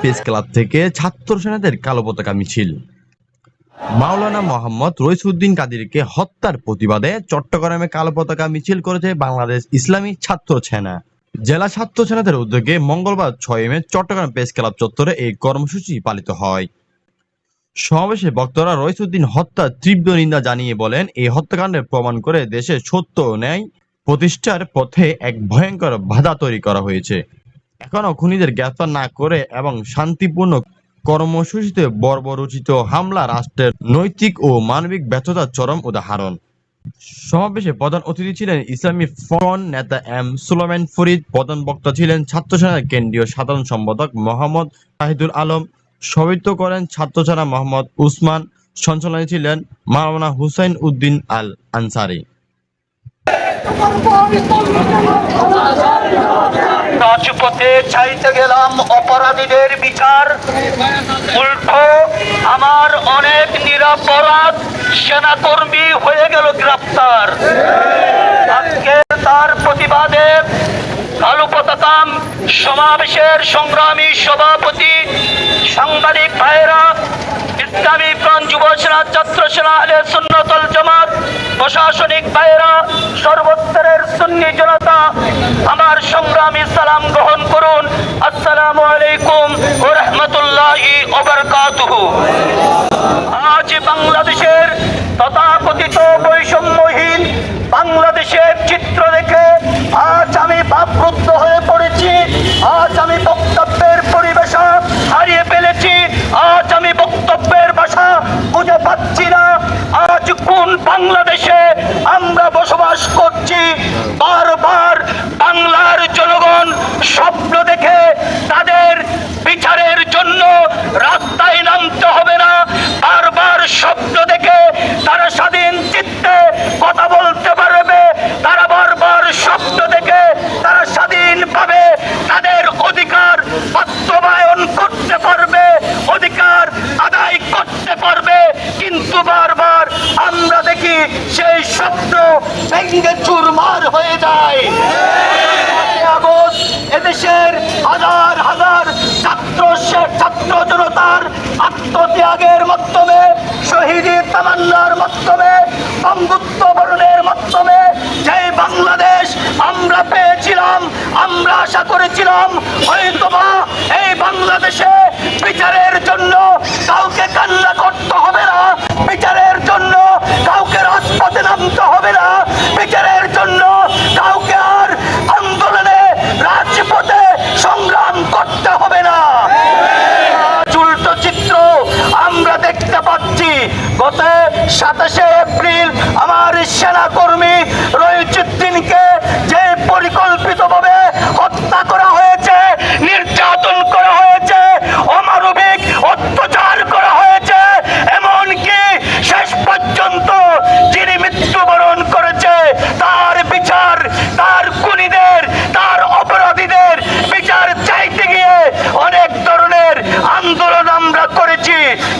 Press club থেকে ছাত্র সেনাদের কালো পতাকা মিছিল মাওলানা মোহাম্মদ রইসুদ্দিন কাদিরকে হত্যার প্রতিবাদে চট্টগ্রামে কালো পতাকা মিছিল করেছে বাংলাদেশ ইসলামী ছাত্র সেনা। জেলা ছাত্র সেনাদের উদ্যোগে মঙ্গলবার ছয় মে চট্টগ্রাম প্রেস ক্লাব চত্বরে এই কর্মসূচি পালিত হয়। সমাবেশে বক্তারা রইসুদ্দিন হত্যার তীব্র নিন্দা জানিয়ে বলেন, এই হত্যাকাণ্ডের প্রমাণ করে দেশে সত্য ন্যায় প্রতিষ্ঠার পথে এক ভয়ঙ্কর বাধা তৈরি করা হয়েছে। এখনও খুনিদের গ্রেফতার না করে এবং শান্তিপূর্ণ কর্মসূচিতে বর্বরোচিত হামলা রাষ্ট্রের নৈতিক ও মানবিক ব্যর্থতার চরম উদাহরণ। সমাবেশে প্রধান অতিথি ছিলেন ইসলামী ফ্রন্ট নেতা এম সুলাইমান ফরিদ, প্রধান বক্তা ছিলেন ছাত্র সেনার কেন্দ্রীয় সাধারণ সম্পাদক মোহাম্মদ শাহিদুল আলম, সভাপতিত্ব করেন ছাত্র সেনা মোহাম্মদ উসমান সঞ্চালনে ছিলেন মাওলানা হুসাইন উদ্দিন আল আনসারি। রাজপথে চাইতে গেলাম অপরাধীদের বিচার। উল্টো, আমার অনেক নিরাপরাধ সেনাকর্মী হয়ে গেল গ্রেপ্তার। আজকে তার প্রতিবাদে কালু পতাকাম সমাবেশের সংগ্রামী সভাপতি, সাংবাদিক ভাইরা ইসলামী প্রাণ যুব সেনা ছাত্র সেনা আলে সুন্নতল জামাত প্রশাসনিক ভাইরা সর্বস্তরের সুন্নি জনতা, আমার সংগ্রামী সালাম গ্রহণ করুন। আসসালামু আলাইকুম ও রহমতুল্লাহি আজ বাংলাদেশের তথাকথিত বৈষম্যহীন বাংলাদেশের চিত্র দেখে আজ আমি ভাবরুদ্ধ হয়ে পড়েছি। আজ আমি বক্তব্যের পরিবেশা হারিয়ে ফেলেছি আজ আমি বক্তব্যের ভাষা বুঝে পাচ্ছি না আজ কোন বাংলাদেশে আমরা বসবাস করছি বারবার বাংলার জনগণ স্বপ্ন দেখে তাদের বিচারের জন্য রাস্তায় নামতে হবে না বারবার স্বপ্ন দেখে তারা স্বাধীন চিত্তে কথা বলতে পারবে তারা বারবার স্বপ্ন দেখে তারা স্বাধীনভাবে তাদের অধিকার বাস্তবায়ন করতে পারবে অধিকার আদায় করতে পারবে কিন্তু বারবার আমরা দেখি সেই স্বপ্ন ভেঙ্গে চুরমার হয়ে যায় পাঁচই আগস্ট এদেশের হাজার হাজার ছাত্র ছাত্র জনতার আত্মত্যাগের মাধ্যমে শহীদি তামান্নার মাধ্যমে বন্ধুত্ব বরণের মাধ্যমে যে বাংলাদেশ আমরা পেয়েছিলাম, আমরা আশা করেছিলাম, হয়তোবা এই বাংলাদেশে বিচারের জন্য কাউকে কান্না করতে হবে না, বিচারের জন্য কাউকে রাজপথে নামতে হবে না।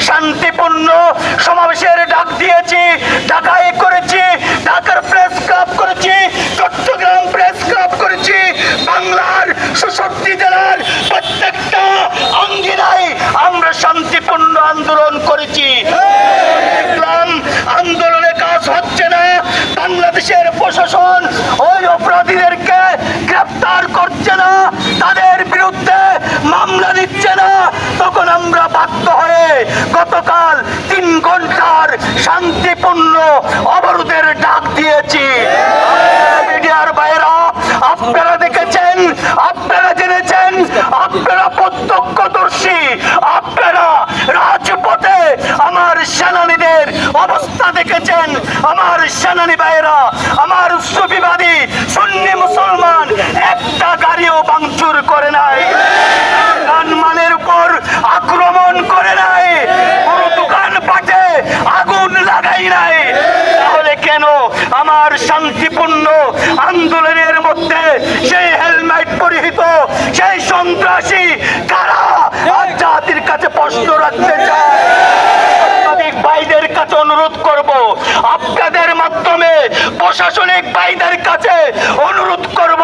শান্তিপূর্ণ সমাবেশের ডাক দিয়েছি, ঢাকায় করেছি, ঢাকার প্রেস ক্লাব করেছি, চট্টগ্রাম প্রেস ক্লাব করেছি, বাংলার সুশক্তি জেলার প্রত্যেকটা অঙ্গিনায় আমরা শান্তিপূর্ণ আন্দোলন করেছি দেখলাম আন্দোলনে কাজ হচ্ছে না বাংলাদেশের প্রশাসন ওই অপরাধীদেরকে গ্রেপ্তার করছে না তাদের বিরুদ্ধে মামলা নিচ্ছে না তখন আমরা বাধ্য হয়ে গতকাল তিন ঘণ্টার শান্তিপূর্ণ অবরোধের ডাক দিয়েছি। মিডিয়ার বাইরা আপনারা দেখেছেন, আপনারা জেনেছেন, আপনারা প্রত্যক্ষদর্শী, আপনারা রাজপথে আমার সেনানীদের অবস্থা দেখেছেন, আমার সেনানী শান্তিপূর্ণ আন্দোলনের মধ্যে সেই হেলমেট পরিহিত, সেই সন্ত্রাসী কারা জাতির কাছে প্রশ্ন রাখতে চায়? কাছে অনুরোধ আপনাদের মাধ্যমে প্রশাসনিক ভাইদের কাছে অনুরোধ করব,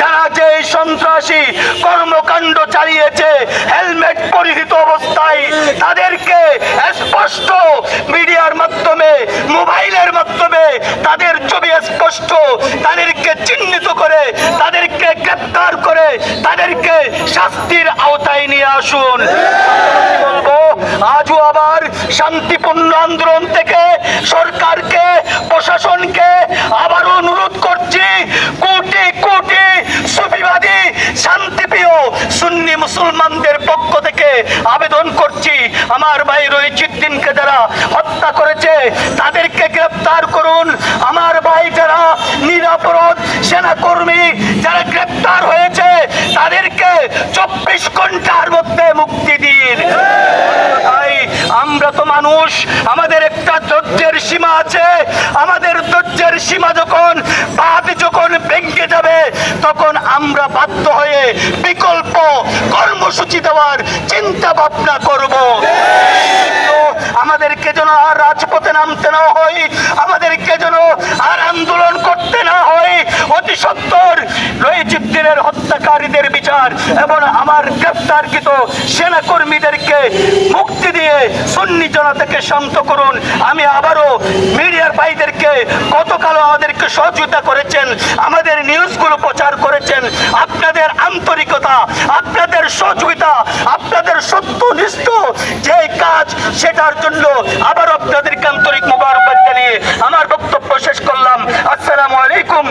যারা যে সন্ত্রাসী কর্মকাণ্ড চালিয়েছে, হেলমেট পরিহিত অবস্থায়, তাদেরকে স্পষ্ট মিডিয়ার মাধ্যমে, মোবাইলের মাধ্যমে তাদের ছবি স্পষ্ট, তাদেরকে চিহ্নিত করে, তাদেরকে গ্রেপ্তার করে, তাদেরকে শাস্তির আওতায় নিয়ে আসুন। বলব, আজও আবার শান্তিপূর্ণ আন্দোলন থেকে সরকারকে, প্রশাসনকে আবার অনুরোধ করছি, কোটি কোটি সুফিবাদী, শান্তিপ্রিয় সুন্নি মুসলমানদের পক্ষ থেকে আবেদন করছি। আমার ভাই রহিজুদ্দিনকে যারা হত্যা করেছে, তাদেরকে গ্রেপ্তার করুন। আমার ভাই যারা নিরাপরাধ সেনাকর্মী যারা গ্রেপ্তার হয়েছে, তাদেরকে চব্বিশ ঘণ্টার মধ্যে মুক্তি দিন। মানুষ, আমাদের একটা ধৈর্যের সীমা আছে। আমাদের ধৈর্যের সীমা যখন বাদ যখন ভেঙে যাবে, তখন আমরা বাধ্য হয়ে বিকল্প কর্মসূচি দেওয়ার চিন্তা ভাবনা করব। আমাদেরকে যেন আর রাজপথে নামতে না হয়, আমাদেরকে যেন আর আন্দোলন করতে না হয়, অতি সত্তর রয়েচিদ্দিনের হত্যাকারীদের বিচার এবং আমার গ্রেফতারকৃত সেনাকর্মীদেরকে মুক্তি দিয়ে সুন্নি জনতাকে শান্ত করুন। আমি আবারও মিডিয়ার ভাইদেরকে গতকালও আমাদেরকে সহযোগিতা করেছেন, আমাদের নিউজগুলো প্রচার করেছেন। আপনাদের আন্তরিকতা, আপনাদের সহযোগিতা, আপনাদের সত্য সত্যনিষ্ঠ যে কাজ সেটার জন্য আবার আপনাদেরকে আন্তরিক মোবারকবাদ জানিয়ে আমার বক্তব্য শেষ করলাম। আসসালামু আলাইকুম